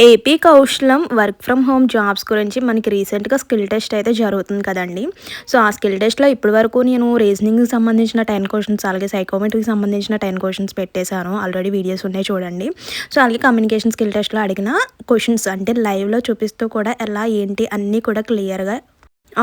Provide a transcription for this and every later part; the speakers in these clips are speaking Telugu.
AP Kaushalam work from home jobs గురించి మనకి రీసెంట్గా స్కిల్ టెస్ట్ అయితే జరుగుతుంది కదండి. సో ఆ స్కిల్ టెస్ట్లో ఇప్పటి వరకు నేను రీజనింగ్కి సంబంధించిన టెన్ క్వశ్చన్స్ అలాగే సైకోమెట్రీకి సంబంధించిన టెన్ క్వశ్చన్స్ పెట్టేశాను. ఆల్రెడీ వీడియోస్ ఉన్నాయి చూడండి. సో అలాగే కమ్యూనికేషన్ స్కిల్ టెస్ట్లో అడిగిన క్వశ్చన్స్ అంటే లైవ్లో చూపిస్తూ కూడా ఎలా ఏంటి అన్నీ కూడా క్లియర్గా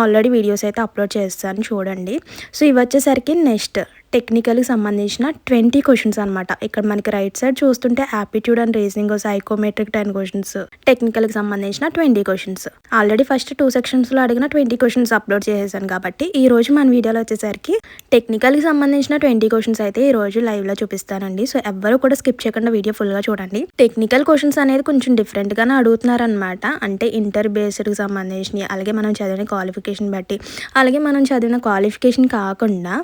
ఆల్రెడీ వీడియోస్ అయితే అప్లోడ్ చేస్తాను చూడండి. సో ఇవి వచ్చేసరికి నెక్స్ట్ టెక్నికల్కి సంబంధించిన ట్వంటీ క్వశ్చన్స్ అనమాట ఇక్కడ మనకి రైట్ సైడ్ చూస్తుంటే aptitude and reasoning psychometric ten questions టెక్నికల్కి సంబంధించిన twenty questions already first two సెక్షన్స్లో అడిగిన ట్వంటీ క్వశ్చన్స్ అప్లోడ్ చేసేసాను కాబట్టి ఈ రోజు మన వీడియోలో వచ్చేసరికి టెక్నికల్కి సంబంధించిన ట్వంటీ క్వశ్చన్స్ అయితే ఈ రోజు లైవ్లో చూపిస్తానండి. సో ఎవ్వరు కూడా స్కిప్ చేయకుండా వీడియో ఫుల్గా చూడండి. టెక్నికల్ క్వశ్చన్స్ అనేది కొంచెం డిఫరెంట్గానే అడుగుతున్నారనమాట అంటే ఇంటర్ బేస్డ్కి సంబంధించినవి అలాగే మనం చదివిన క్వాలిఫికేషన్ బట్టి అలాగే మనం చదివిన క్వాలిఫికేషన్ కాకుండా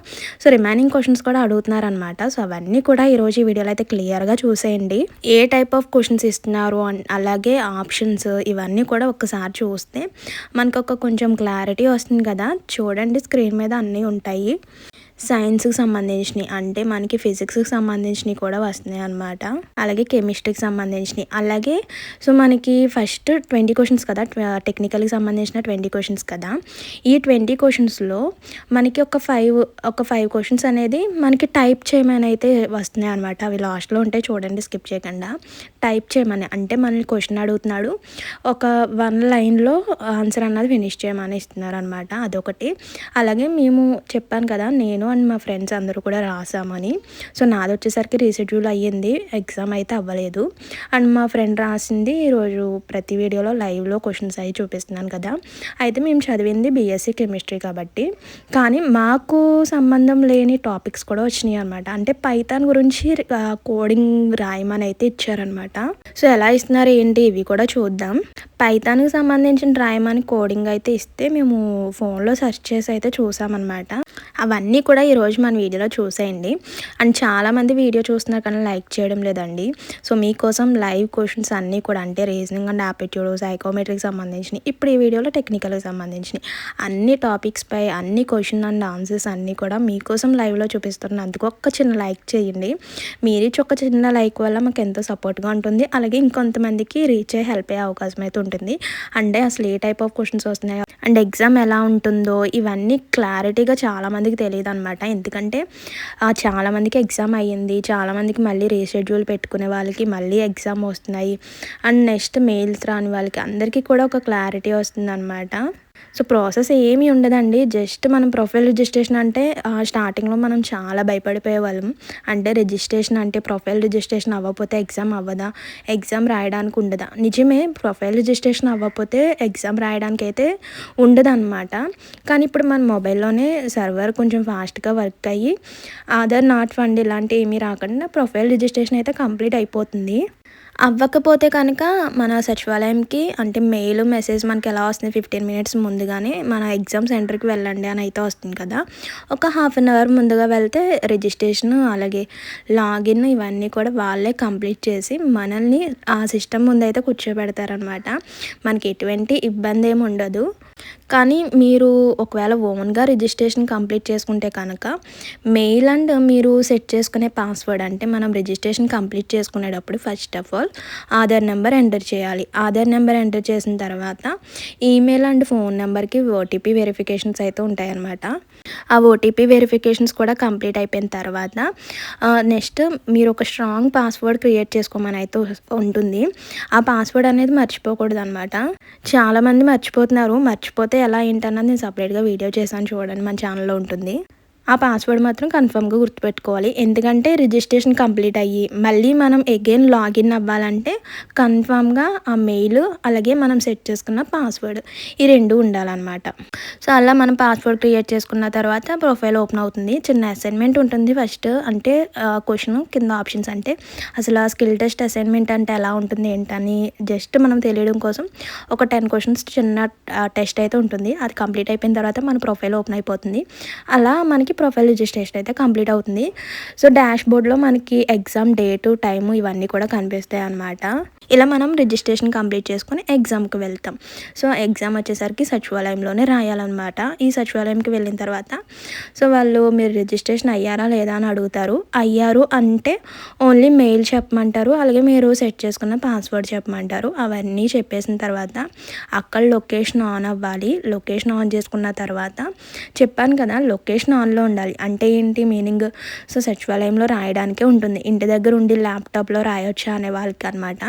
సో రిమైనింగ్ క్వశ్చన్స్ కూడా అడుగుతున్నారనమాట సో అవన్నీ కూడా ఈరోజు ఈ వీడియోలో అయితే క్లియర్గా చూసేయండి. ఏ టైప్ ఆఫ్ క్వశ్చన్స్ ఇస్తున్నారు అలాగే ఆప్షన్స్ ఇవన్నీ కూడా ఒక్కసారి చూస్తే మనకు ఒక కొంచెం క్లారిటీ వస్తుంది కదా. చూడండి స్క్రీన్ మీద అన్నీ ఉంటాయి. సైన్స్కి సంబంధించినవి అంటే మనకి ఫిజిక్స్కి సంబంధించినవి కూడా వస్తున్నాయి అనమాట అలాగే కెమిస్ట్రీకి సంబంధించినవి అలాగే సో మనకి ఫస్ట్ ట్వంటీ క్వశ్చన్స్ కదా టెక్నికల్కి సంబంధించిన ట్వంటీ క్వశ్చన్స్ కదా. ఈ ట్వంటీ క్వశ్చన్స్లో మనకి ఒక ఫైవ్ ఒక ఫైవ్ క్వశ్చన్స్ అనేది మనకి టైప్ చేయమని అయితే వస్తున్నాయి అనమాట అవి లాస్ట్లో ఉంటే చూడండి స్కిప్ చేయకుండా. టైప్ చేయమని అంటే మనల్ని క్వశ్చన్ అడుగుతున్నాడు. ఒక వన్ లైన్లో ఆన్సర్ అన్నది ఫినిష్ చేయమని ఇస్తున్నారు అనమాట అదొకటి. అలాగే మేము చెప్పాను కదా నేను నేను అండ్ మా ఫ్రెండ్స్ అందరూ కూడా రాసామని. సో నాది వచ్చేసరికి రీషెడ్యూల్ అయ్యింది. ఎగ్జామ్ అయితే అవ్వలేదు. అండ్ మా ఫ్రెండ్ రాసింది ఈరోజు ప్రతి వీడియోలో లైవ్లో క్వశ్చన్స్ అవి చూపిస్తున్నాను కదా. అయితే మేము చదివింది బీఎస్సీ కెమిస్ట్రీ కాబట్టి. కానీ మాకు సంబంధం లేని టాపిక్స్ కూడా వచ్చినాయి అనమాట అంటే పైతాన్ గురించి కోడింగ్ రాయమని అయితే ఇచ్చారనమాట సో ఎలా ఇస్తున్నారు ఏంటి ఇవి కూడా చూద్దాం. పైతాన్కి సంబంధించిన రాయమని కోడింగ్ అయితే ఇస్తే మేము ఫోన్లో సెర్చ్ చేసి అయితే చూసామన్నమాట. అవన్నీ కూడా ఈరోజు మన వీడియోలో చూసేయండి. అండ్ చాలామంది వీడియో చూస్తున్నారు కానీ లైక్ చేయడం లేదండి. సో మీకోసం లైవ్ క్వశ్చన్స్ అన్నీ కూడా అంటే రీజనింగ్ అండ్ ఆప్టిట్యూడ్ సైకోమెట్రీకి సంబంధించినవి ఇప్పుడు ఈ వీడియోలో టెక్నికల్కి సంబంధించినవి అన్ని టాపిక్స్పై అన్ని క్వశ్చన్ అండ్ ఆన్సర్స్ అన్నీ కూడా మీకోసం లైవ్లో చూపిస్తున్నందుకు ఒక్క చిన్న లైక్ చేయండి. మీరు ఒక చిన్న లైక్ వల్ల మాకు ఎంతో సపోర్ట్గా ఉంటుంది. అలాగే ఇంకొంతమందికి రీచ్ అయ్యి హెల్ప్ అయ్యే అవకాశం అయితే ఉంటుంది. అంటే అసలు ఏ టైప్ ఆఫ్ క్వశ్చన్స్ వస్తున్నాయో అండ్ ఎగ్జామ్ ఎలా ఉంటుందో ఇవన్నీ క్లారిటీగా చాలామందికి తెలియదు అనమాట ఎందుకంటే చాలామందికి ఎగ్జామ్ అయ్యింది చాలామందికి మళ్ళీ రీషెడ్యూల్ పెట్టుకునే వాళ్ళకి మళ్ళీ ఎగ్జామ్ వస్తున్నాయి అండ్ నెక్స్ట్ మెయిల్స్ రాని వాళ్ళకి అందరికీ కూడా ఒక క్లారిటీ వస్తుంది అనమాట సో ప్రాసెస్ ఏమీ ఉండదండి. జస్ట్ మనం ప్రొఫైల్ రిజిస్ట్రేషన్ అంటే స్టార్టింగ్లో మనం చాలా భయపడిపోయే వాళ్ళం అంటే రిజిస్ట్రేషన్ అంటే ప్రొఫైల్ రిజిస్ట్రేషన్ అవ్వకపోతే ఎగ్జామ్ అవ్వదా? ఎగ్జామ్ రాయడానికి ఉండదా? నిజమే ప్రొఫైల్ రిజిస్ట్రేషన్ అవ్వకపోతే ఎగ్జామ్ రాయడానికి అయితే ఉండదన్నమాట. కానీ ఇప్పుడు మన మొబైల్లోనే సర్వర్ కొంచెం ఫాస్ట్గా వర్క్ అయ్యి ఆధార్ నాట్ ఫండ్ ఇలాంటివి ఏమీ రాకుండా ప్రొఫైల్ రిజిస్ట్రేషన్ అయితే కంప్లీట్ అయిపోతుంది. అవ్వకపోతే కనుక మన సచివాలయంకి అంటే మెయిల్ మెసేజ్ మనకి ఎలా వస్తుంది ఫిఫ్టీన్ మినిట్స్ ముందుగానే మన ఎగ్జామ్ సెంటర్కి వెళ్ళండి అని అయితే వస్తుంది కదా. ఒక హాఫ్ అన్ అవర్ ముందుగా వెళ్తే రిజిస్ట్రేషన్ అలాగే లాగిన్ ఇవన్నీ కూడా వాళ్ళే కంప్లీట్ చేసి మనల్ని ఆ సిస్టమ్ ముందు అయితే కూర్చోబెడతారనమాట మనకి ఎటువంటి ఇబ్బంది ఏమి ఉండదు. కానీ మీరు ఒకవేళ ఓన్గా రిజిస్ట్రేషన్ కంప్లీట్ చేసుకుంటే కనుక మెయిల్ అండ్ మీరు సెట్ చేసుకునే పాస్వర్డ్ అంటే మనం రిజిస్ట్రేషన్ కంప్లీట్ చేసుకునేటప్పుడు first of all Aadhaar number enter చేయాలి. ఆధార్ నెంబర్ ఎంటర్ చేసిన తర్వాత ఈమెయిల్ అండ్ ఫోన్ నెంబర్కి ఓటీపీ వెరిఫికేషన్స్ అయితే ఉంటాయన్నమాట. ఆ ఓటీపీ వెరిఫికేషన్స్ కూడా కంప్లీట్ అయిపోయిన తర్వాత నెక్స్ట్ మీరు ఒక స్ట్రాంగ్ పాస్వర్డ్ క్రియేట్ చేసుకోమని అయితే ఉంటుంది. ఆ పాస్వర్డ్ అనేది మర్చిపోకూడదు అనమాట చాలామంది మర్చిపోతున్నారు. మర్చిపోతే ఎలా ఏంటన్నది నేను సపరేట్గా వీడియో చేశాను చూడండి. మన ఛానల్లో ఉంటుంది. ఆ పాస్వర్డ్ మాత్రం కన్ఫర్మ్గా గుర్తుపెట్టుకోవాలి. ఎందుకంటే రిజిస్ట్రేషన్ కంప్లీట్ అయ్యి మళ్ళీ మనం అగైన్ లాగిన్ అవ్వాలంటే కన్ఫామ్గా ఆ మెయిల్ అలాగే మనం సెట్ చేసుకున్న పాస్వర్డ్ ఈ రెండు ఉండాలన్నమాట. సో అలా మనం పాస్వర్డ్ క్రియేట్ చేసుకున్న తర్వాత ప్రొఫైల్ ఓపెన్ అవుతుంది. చిన్న అసైన్మెంట్ ఉంటుంది ఫస్ట్ అంటే క్వశ్చన్ కింద ఆప్షన్స్ అంటే అసలు ఆ స్కిల్ టెస్ట్ అసైన్మెంట్ అంటే ఎలా ఉంటుంది ఏంటని జస్ట్ మనం తెలియడం కోసం ఒక టెన్ క్వశ్చన్స్ చిన్న టెస్ట్ అయితే ఉంటుంది. అది కంప్లీట్ అయిపోయిన తర్వాత మన ప్రొఫైల్ ఓపెన్ అయిపోతుంది. అలా మనకి ప్రొఫైల్ రిజిస్ట్రేషన్ అయితే కంప్లీట్ అవుతుంది. సో డాష్ బోర్డ్లో మనకి ఎగ్జామ్ డేటు టైము ఇవన్నీ కూడా కనిపిస్తాయి అన్నమాట ఇలా మనం రిజిస్ట్రేషన్ కంప్లీట్ చేసుకొని ఎగ్జామ్కి వెళ్తాం. సో ఎగ్జామ్ వచ్చేసరికి సచివాలయంలోనే రాయాలన్నమాట. ఈ సచివాలయంకి వెళ్ళిన తర్వాత సో వాళ్ళు మీరు రిజిస్ట్రేషన్ అయ్యారా లేదా అని అడుగుతారు. అయ్యారు అంటే ఓన్లీ మెయిల్ చెప్పమంటారు అలాగే మీరు సెట్ చేసుకున్న పాస్వర్డ్ చెప్పమంటారు. అవన్నీ చెప్పేసిన తర్వాత అక్కడ లొకేషన్ ఆన్ అవ్వాలి. లొకేషన్ ఆన్ చేసుకున్న తర్వాత చెప్పాను కదా లొకేషన్ ఆన్లో ఉండాలి. అంటే ఏంటి? మీనింగ్ సో సచివాలయంలో రాయడానికే ఉంటుంది. ఇంటి దగ్గర ఉండి ల్యాప్టాప్లో రాయొచ్చా అనే వాళ్ళకి అనమాట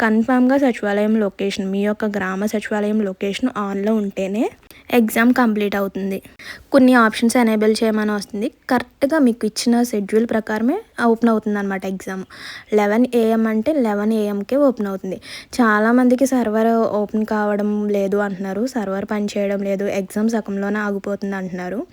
కన్ఫామ్గా సచివాలయం లొకేషన్ మీ యొక్క గ్రామ సచివాలయం లొకేషన్ ఆన్లో ఉంటేనే ఎగ్జామ్ కంప్లీట్ అవుతుంది. కొన్ని ఆప్షన్స్ ఎనేబుల్ చేయమని వస్తుంది. కరెక్ట్గా మీకు ఇచ్చిన షెడ్యూల్ ప్రకారమే ఓపెన్ అవుతుంది అనమాట ఎగ్జామ్. లెవెన్ ఏఎం అంటే లెవెన్ ఏఎంకే ఓపెన్ అవుతుంది. చాలామందికి సర్వర్ ఓపెన్ కావడం లేదు అంటున్నారు. సర్వర్ పని చేయడం లేదు. ఎగ్జామ్ సగంలోనే ఆగిపోతుంది అంటున్నారు.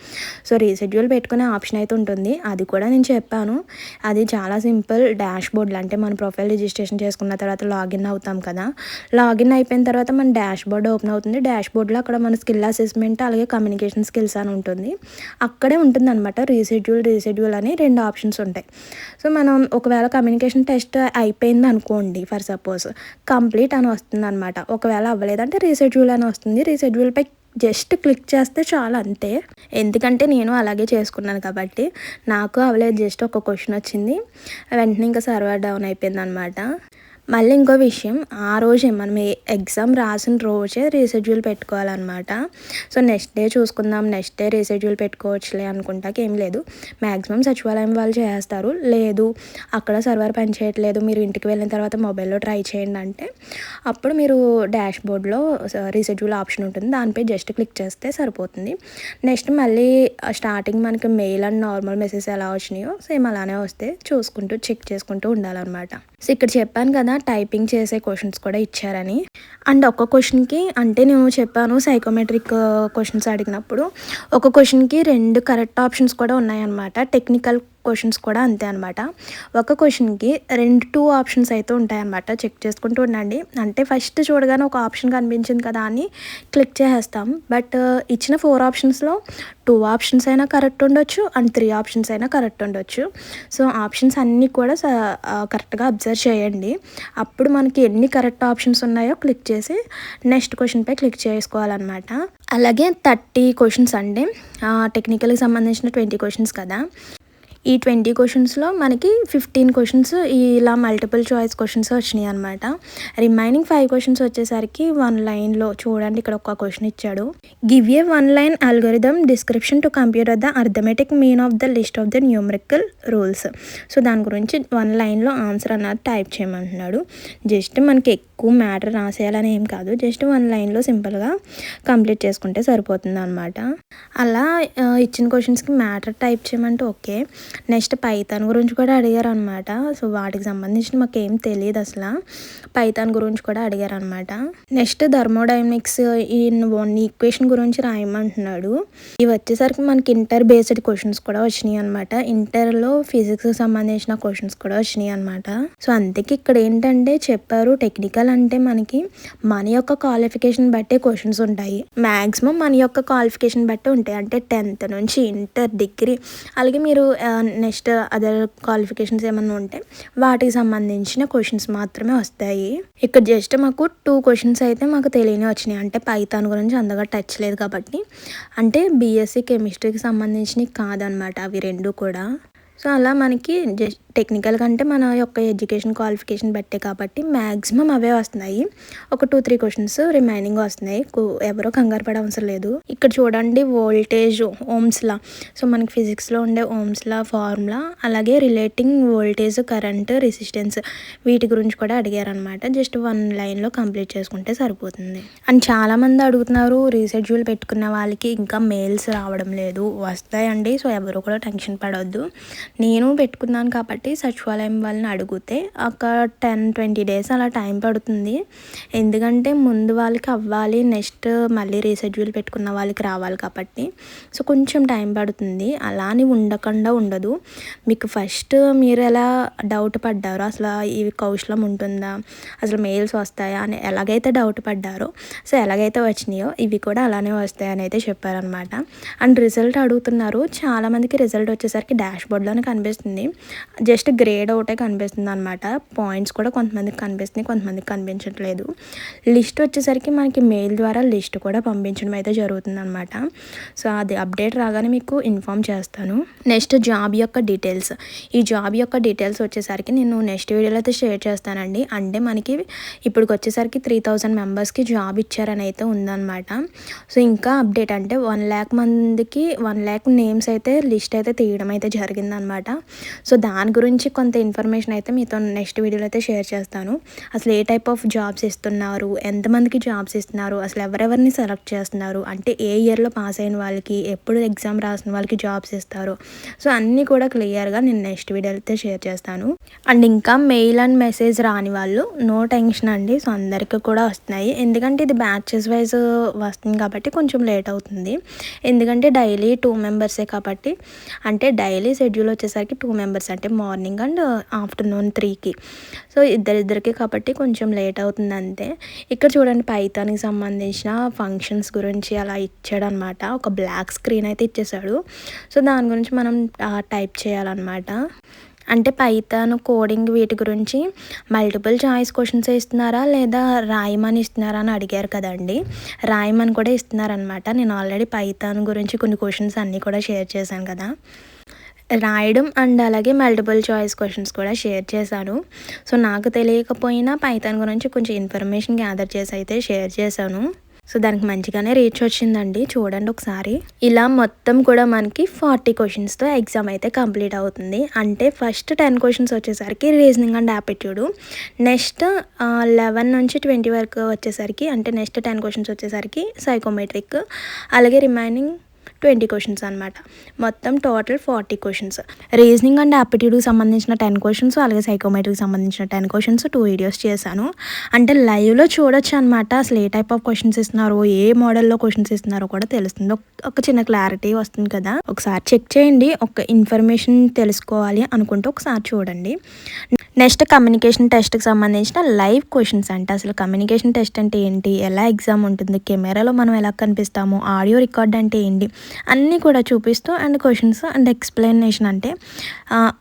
సో రీషెడ్యూల్ పెట్టుకునే ఆప్షన్ అయితే ఉంటుంది. అది కూడా నేను చెప్పాను. అది చాలా సింపుల్ డాష్ బోర్డ్లో అంటే మన ప్రొఫైల్ రిజిస్ట్రేషన్ చేసుకున్న తర్వాత లాగిన్ అవుతాం కదా. లాగిన్ అయిపోయిన తర్వాత మన డాష్ బోర్డ్ ఓపెన్ అవుతుంది. డాష్ బోర్డ్లో అక్కడ మన స్కిల్ అసెస్మెంట్ అలాగే కమ్యూనికేషన్ స్కిల్స్ అని ఉంటుంది. అక్కడే ఉంటుంది అనమాట రీషెడ్యూల్ రీషెడ్యూల్ అని రెండు ఆప్షన్స్ ఉంటాయి. సో మనం ఒకవేళ కమ్యూనికేషన్ టెస్ట్ అయిపోయింది అనుకోండి ఫర్ సపోజ్ కంప్లీట్ అని వస్తుంది అనమాట ఒకవేళ అవ్వలేదంటే రీషెడ్యూల్ అని వస్తుంది. రీషెడ్యూల్పై జస్ట్ క్లిక్ చేస్తే చాలు అంతే. ఎందుకంటే నేను అలాగే చేసుకున్నాను కాబట్టి నాకు అవలేదు జస్ట్ ఒక క్వశ్చన్ వచ్చింది. వెంటనే ఇంకా సర్వర్ డౌన్ అయిపోయింది అనమాట మళ్ళీ ఇంకో విషయం ఆ రోజే మనం ఎగ్జామ్ రాసిన రోజే రీషెడ్యూల్ పెట్టుకోవాలన్నమాట. సో నెక్స్ట్ డే చూసుకుందాం నెక్స్ట్ డే రీషెడ్యూల్ పెట్టుకోవచ్చులే అనుకుంటాక ఏం లేదు. మ్యాక్సిమం సచివాలయం వాళ్ళు చేస్తారు. లేదు అక్కడ సర్వర్ పని చేయట్లేదు మీరు ఇంటికి వెళ్ళిన తర్వాత మొబైల్లో ట్రై చేయండి అంటే అప్పుడు మీరు డాష్ బోర్డ్లో రీషెడ్యూల్ ఆప్షన్ ఉంటుంది. దానిపై జస్ట్ క్లిక్ చేస్తే సరిపోతుంది. నెక్స్ట్ మళ్ళీ స్టార్టింగ్ మనకి మెయిల్ అండ్ నార్మల్ మెసేజ్ ఎలా వచ్చినాయో సేమ్ అలానే వస్తే చూసుకుంటూ చెక్ చేసుకుంటూ ఉండాలన్నమాట. సో ఇక్కడ చెప్పాను కదా టైపింగ్ చేసే క్వశ్చన్స్ కూడా ఇచ్చారని. అండ్ ఒక క్వశ్చన్కి అంటే నేను చెప్పాను సైకోమెట్రిక్ క్వశ్చన్స్ uh, అడిగినప్పుడు ఒక క్వశ్చన్కి రెండు కరెక్ట్ ఆప్షన్స్ కూడా ఉన్నాయన్నమాట. టెక్నికల్ క్వశ్చన్స్ కూడా అంతే అనమాట ఒక క్వశ్చన్కి రెండు టూ ఆప్షన్స్ అయితే ఉంటాయన్నమాట. చెక్ చేసుకుంటూ ఉండండి. అంటే ఫస్ట్ చూడగానే ఒక ఆప్షన్ కనిపించింది కదా అని క్లిక్ చేసేస్తాం. బట్ ఇచ్చిన ఫోర్ ఆప్షన్స్లో టూ ఆప్షన్స్ అయినా కరెక్ట్ ఉండొచ్చు అండ్ త్రీ ఆప్షన్స్ అయినా కరెక్ట్ ఉండొచ్చు. సో ఆప్షన్స్ అన్నీ కూడా కరెక్ట్గా అబ్జర్వ్ చేయండి. అప్పుడు మనకి ఎన్ని కరెక్ట్ ఆప్షన్స్ ఉన్నాయో క్లిక్ చేసి నెక్స్ట్ క్వశ్చన్పై క్లిక్ చేసుకోవాలన్నమాట. అలాగే థర్టీ క్వశ్చన్స్ అండి. టెక్నికల్కి సంబంధించిన ట్వంటీ క్వశ్చన్స్ కదా. ఈ ట్వంటీ క్వశ్చన్స్లో మనకి ఫిఫ్టీన్ క్వశ్చన్స్ ఇలా మల్టిపుల్ చాయిస్ క్వశ్చన్స్ వచ్చినాయి అనమాట రిమైనింగ్ ఫైవ్ క్వశ్చన్స్ వచ్చేసరికి వన్ లైన్లో చూడండి ఇక్కడ ఒక క్వశ్చన్ ఇచ్చాడు. Give a one line algorithm description to computer the arithmetic mean of the list of the numerical rules. So దాని గురించి వన్ లైన్లో ఆన్సర్ అన్నది టైప్ చేయమంటున్నాడు. జస్ట్ మనకి ఎక్కువ మ్యాటర్ రాసేయాలని ఏం కాదు. జస్ట్ వన్ లైన్లో సింపుల్గా కంప్లీట్ చేసుకుంటే సరిపోతుంది అనమాట అలా ఇచ్చిన క్వశ్చన్స్కి మ్యాటర్ టైప్ చేయమంటే ఓకే. నెక్స్ట్ పైథాన్ గురించి కూడా అడిగారు అనమాట సో వాటికి సంబంధించిన మాకు ఏం తెలియదు అసలు. పైథాన్ గురించి కూడా అడిగారు అనమాట నెక్స్ట్ థర్మోడైనమిక్స్ ఈ వన్ ఈక్వేషన్ గురించి రాయమంటున్నాడు. ఇవి వచ్చేసరికి మనకి ఇంటర్ బేస్డ్ క్వశ్చన్స్ కూడా వచ్చినాయి అనమాట ఇంటర్లో ఫిజిక్స్కి సంబంధించిన క్వశ్చన్స్ కూడా వచ్చినాయి అనమాట సో అందుకే ఇక్కడ ఏంటంటే చెప్పారు టెక్నికల్ అంటే మనకి మన యొక్క క్వాలిఫికేషన్ బట్టే క్వశ్చన్స్ ఉంటాయి. మ్యాక్సిమం మన యొక్క క్వాలిఫికేషన్ బట్టి ఉంటాయి. అంటే టెన్త్ నుంచి ఇంటర్ డిగ్రీ. అలాగే మీరు నెక్స్ట్ అదర్ క్వాలిఫికేషన్స్ ఏమన్నా ఉంటే వాటికి సంబంధించిన క్వశ్చన్స్ మాత్రమే వస్తాయి. ఇక్కడ జస్ట్ మాకు టూ క్వశ్చన్స్ అయితే మాకు తెలియని వచ్చినాయి. అంటే పైథాన్ గురించి అంతగా టచ్ లేదు కాబట్టి. అంటే బీఎస్సీ కెమిస్ట్రీకి సంబంధించినవి కాదనమాట అవి రెండు కూడా. సో అలా మనకి జస్ట్ టెక్నికల్ కంటే మన యొక్క ఎడ్యుకేషన్ క్వాలిఫికేషన్ బట్టే కాబట్టి మ్యాక్సిమం అవే వస్తున్నాయి. ఒక టూ త్రీ క్వశ్చన్స్ రిమైనింగ్ వస్తున్నాయి. ఎవరో కంగారు పడే అవసరం లేదు. ఇక్కడ చూడండి వోల్టేజ్ ఓమ్స్లా సో మనకి ఫిజిక్స్లో ఉండే ఓమ్స్లా ఫార్ములా అలాగే రిలేటింగ్ వోల్టేజ్ కరెంట్ రెసిస్టెన్స్ వీటి గురించి కూడా అడిగారనమాట జస్ట్ వన్ లైన్లో కంప్లీట్ చేసుకుంటే సరిపోతుంది. అండ్ చాలామంది అడుగుతున్నారు రీషెడ్యూల్ పెట్టుకున్న వాళ్ళకి ఇంకా మెయిల్స్ రావడం లేదు. వస్తాయండి సో ఎవరు కూడా టెన్షన్ పడవద్దు నేను పెట్టుకున్నాను కాబట్టి సచివాలయం వాళ్ళని అడిగితే ఒక టెన్ ట్వంటీ డేస్ అలా టైం పడుతుంది. ఎందుకంటే ముందు వాళ్ళకి అవ్వాలి నెక్స్ట్ మళ్ళీ రీషెడ్యూల్ పెట్టుకున్న వాళ్ళకి రావాలి కాబట్టి. సో కొంచెం టైం పడుతుంది. అలా అని ఉండకుండా ఉండదు. మీకు ఫస్ట్ మీరు ఎలా డౌట్ పడ్డారో అసలు ఇవి కౌశలం ఉంటుందా అసలు మెయిల్స్ వస్తాయా అని ఎలాగైతే డౌట్ పడ్డారో సో ఎలాగైతే వచ్చినాయో ఇవి కూడా అలానే వస్తాయని అయితే చెప్పారనమాట అండ్ రిజల్ట్ అడుగుతున్నారు. చాలామందికి రిజల్ట్ వచ్చేసరికి డాష్ మనకు కనిపిస్తుంది. జస్ట్ గ్రేడ్ ఒకటే కనిపిస్తుంది అనమాట పాయింట్స్ కూడా కొంతమందికి కనిపిస్తుంది కొంతమందికి కనిపించట్లేదు. లిస్ట్ వచ్చేసరికి మనకి మెయిల్ ద్వారా లిస్ట్ కూడా పంపించడం అయితే జరుగుతుంది అనమాట సో అది అప్డేట్ రాగానే మీకు ఇన్ఫామ్ చేస్తాను. నెక్స్ట్ జాబ్ యొక్క డీటెయిల్స్ ఈ జాబ్ యొక్క డీటెయిల్స్ వచ్చేసరికి నేను నెక్స్ట్ వీడియోలో అయితే షేర్ చేస్తానండి. అంటే మనకి ఇప్పటికి వచ్చేసరికి త్రీ థౌజండ్ మెంబర్స్కి జాబ్ ఇచ్చారని అయితే ఉందన్నమాట. సో ఇంకా అప్డేట్ అంటే వన్ ల్యాక్ మందికి వన్ ల్యాక్ నేమ్స్ అయితే లిస్ట్ అయితే తీయడం అయితే జరిగిందనమాట సో దాని గురించి కొంత ఇన్ఫర్మేషన్ అయితే మీతో నెక్స్ట్ వీడియోలో అయితే షేర్ చేస్తాను. అసలు ఏ టైప్ ఆఫ్ జాబ్స్ ఇస్తున్నారు? ఎంతమందికి జాబ్స్ ఇస్తున్నారు? అసలు ఎవరెవరిని సెలెక్ట్ చేస్తున్నారు? అంటే ఏ ఇయర్లో పాస్ అయిన వాళ్ళకి ఎప్పుడు ఎగ్జామ్ రాసిన వాళ్ళకి జాబ్స్ ఇస్తారు? సో అన్నీ కూడా క్లియర్గా నేను నెక్స్ట్ వీడియో అయితే షేర్ చేస్తాను. అండ్ ఇంకా మెయిల్ అండ్ మెసేజ్ రాని వాళ్ళు నో టెన్షన్ అండి. సో అందరికీ కూడా వస్తున్నాయి. ఎందుకంటే ఇది బ్యాచెస్ వైజ్ వస్తుంది కాబట్టి కొంచెం లేట్ అవుతుంది. ఎందుకంటే డైలీ టూ మెంబర్సే కాబట్టి అంటే డైలీ షెడ్యూల్ వచ్చేసరికి టూ మెంబర్స్ అంటే మార్నింగ్ అండ్ ఆఫ్టర్నూన్ త్రీకి సో ఇద్దరిద్దరికి కాబట్టి కొంచెం లేట్ అవుతుంది అంతే. ఇక్కడ చూడండి పైతానికి సంబంధించిన ఫంక్షన్స్ గురించి అలా ఇచ్చాడు అనమాట ఒక బ్లాక్ స్క్రీన్ అయితే ఇచ్చేసాడు. సో దాని గురించి మనం టైప్ చేయాలన్నమాట. అంటే పైతాను కోడింగ్ వీటి గురించి మల్టిపుల్ చాయిస్ క్వశ్చన్స్ ఇస్తున్నారా లేదా రాయమని ఇస్తున్నారా అని అడిగారు కదండి. రాయమని కూడా ఇస్తున్నారనమాట నేను ఆల్రెడీ పైతాన్ గురించి కొన్ని క్వశ్చన్స్ అన్నీ కూడా షేర్ చేశాను కదా. రాయడం అండ్ అలాగే మల్టిపుల్ చాయిస్ క్వశ్చన్స్ కూడా షేర్ చేశాను సో నాకు తెలియకపోయినా పైతాన్ గురించి కొంచెం ఇన్ఫర్మేషన్ గ్యాదర్ చేసి అయితే షేర్ చేశాను. సో దానికి మంచిగానే రీచ్ వచ్చిందండి. చూడండి ఒకసారి. ఇలా మొత్తం కూడా మనకి ఫార్టీ క్వశ్చన్స్తో ఎగ్జామ్ అయితే కంప్లీట్ అవుతుంది. అంటే ఫస్ట్ టెన్ క్వశ్చన్స్ వచ్చేసరికి reasoning and aptitude next eleven నుంచి ట్వంటీ వరకు వచ్చేసరికి అంటే నెక్స్ట్ టెన్ క్వశ్చన్స్ వచ్చేసరికి సైకోమెట్రిక్ అలాగే రిమైనింగ్ ట్వంటీ క్వశ్చన్స్ అనమాట మొత్తం total forty questions reasoning and ఆప్టిట్యూడ్కి సంబంధించిన టెన్ క్వశ్చన్స్ అలాగే సైకోమెట్రీకి సంబంధించిన టెన్ క్వశ్చన్స్ టూ వీడియోస్ చేశాను. అంటే లైవ్లో చూడొచ్చు అనమాట అసలు ఏ టైప్ ఆఫ్ క్వశ్చన్స్ ఇస్తున్నారో ఏ మోడల్లో క్వశ్చన్స్ ఇస్తున్నారో కూడా తెలుస్తుంది. ఒక చిన్న క్లారిటీ వస్తుంది కదా. ఒకసారి చెక్ చేయండి. ఒక ఇన్ఫర్మేషన్ తెలుసుకోవాలి అనుకుంటే ఒకసారి చూడండి. నెక్స్ట్ కమ్యూనికేషన్ టెస్ట్కి సంబంధించిన లైవ్ క్వశ్చన్స్ అంటే. అసలు కమ్యూనికేషన్ టెస్ట్ అంటే ఏంటి? ఎలా ఎగ్జామ్ ఉంటుంది? కెమెరాలో మనం ఎలా కనిపిస్తాము? ఆడియో రికార్డ్ అంటే ఏంటి? అన్నీ కూడా చూపిస్తూ అండ్ క్వశ్చన్స్ అండ్ ఎక్స్ప్లెనేషన్ అంటే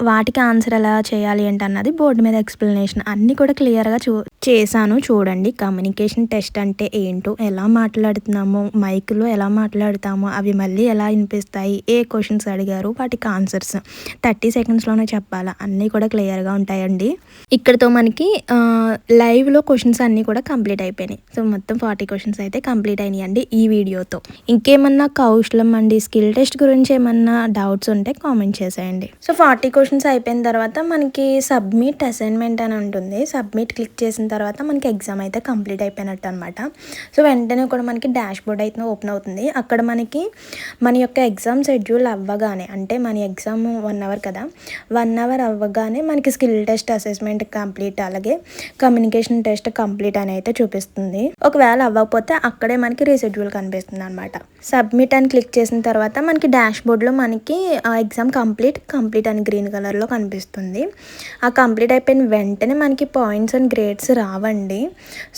వాటికి ఆన్సర్ ఎలా చేయాలి ఏంటన్నది బోర్డు మీద ఎక్స్ప్లెనేషన్ అన్నీ కూడా క్లియర్గా చూ చేశాను చూడండి. కమ్యూనికేషన్ టెస్ట్ అంటే ఏంటో ఎలా మాట్లాడుతున్నామో మైక్లో ఎలా మాట్లాడుతామో అవి మళ్ళీ ఎలా వినిపిస్తాయి ఏ క్వశ్చన్స్ అడిగారు వాటికి ఆన్సర్స్. థర్టీ సెకండ్స్లోనే చెప్పాలా? అన్నీ కూడా క్లియర్గా ఉంటాయండి. ఇక్కడతో మనకి లైవ్లో క్వశ్చన్స్ అన్నీ కూడా కంప్లీట్ అయిపోయినాయి. సో మొత్తం ఫార్టీ క్వశ్చన్స్ అయితే కంప్లీట్ అయినాయి అండి ఈ వీడియోతో. ఇంకేమన్నా కౌశలం అండి? స్కిల్ టెస్ట్ గురించి ఏమన్నా డౌట్స్ ఉంటే కామెంట్ చేసేయండి. సో ఫార్టీ క్వశ్చన్స్ అయిపోయిన తర్వాత మనకి సబ్మిట్ అసైన్మెంట్ అని ఉంటుంది. సబ్మిట్ క్లిక్ చేసిన తర్వాత మనకి ఎగ్జామ్ అయితే కంప్లీట్ అయిపోయినట్టు అనమాట సో వెంటనే కూడా మనకి డాష్ బోర్డ్ అయితే ఓపెన్ అవుతుంది. అక్కడ మనకి మన యొక్క ఎగ్జామ్ షెడ్యూల్ అవ్వగానే అంటే మన ఎగ్జామ్ వన్ అవర్ కదా వన్ అవర్ అవ్వగానే మనకి స్కిల్ టెస్ట్ అసెస్మెంట్ కంప్లీట్ అలాగే కమ్యూనికేషన్ టెస్ట్ కంప్లీట్ అని అయితే చూపిస్తుంది. ఒకవేళ అవ్వకపోతే అక్కడే మనకి రీషెడ్యూల్ కనిపిస్తుంది అనమాట సబ్మిట్ అని క్లిక్ చేసిన తర్వాత మనకి డాష్ బోర్డ్లో మనకి ఎగ్జామ్ కంప్లీట్ కంప్లీట్ అని గ్రీన్ కలర్లో కనిపిస్తుంది. ఆ కంప్లీట్ అయిపోయిన వెంటనే మనకి పాయింట్స్ అండ్ గ్రేడ్స్ రావండి.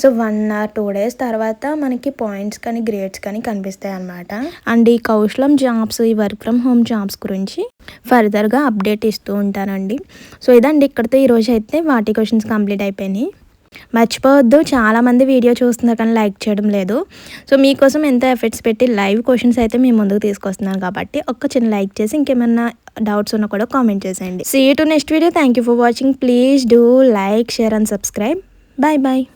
So one or two days తర్వాత మనకి పాయింట్స్ కానీ గ్రేడ్స్ కానీ కనిపిస్తాయి అనమాట అండ్ ఈ కౌశలం జాబ్స్ ఈ వర్క్ ఫ్రమ్ హోమ్ జాబ్స్ గురించి ఫర్దర్గా అప్డేట్ ఇస్తూ ఉంటానండి. సో ఇదండి ఇక్కడితో ఈరోజు అయితే వాటి క్వశ్చన్స్ కంప్లీట్ అయిపోయినాయి. మర్చిపోవద్దు చాలామంది వీడియో చూస్తున్నారు కానీ లైక్ చేయడం లేదు. సో మీకోసం ఎంతో ఎఫర్ట్స్ పెట్టి లైవ్ క్వశ్చన్స్ అయితే మేము ముందుకు తీసుకొస్తున్నాను కాబట్టి ఒక్క చిన్న లైక్ చేసి ఇంకేమన్నా డౌట్స్ ఉన్నా కూడా కామెంట్ చేసేయండి. See to next video thank you for watching please do like share and subscribe Bye bye!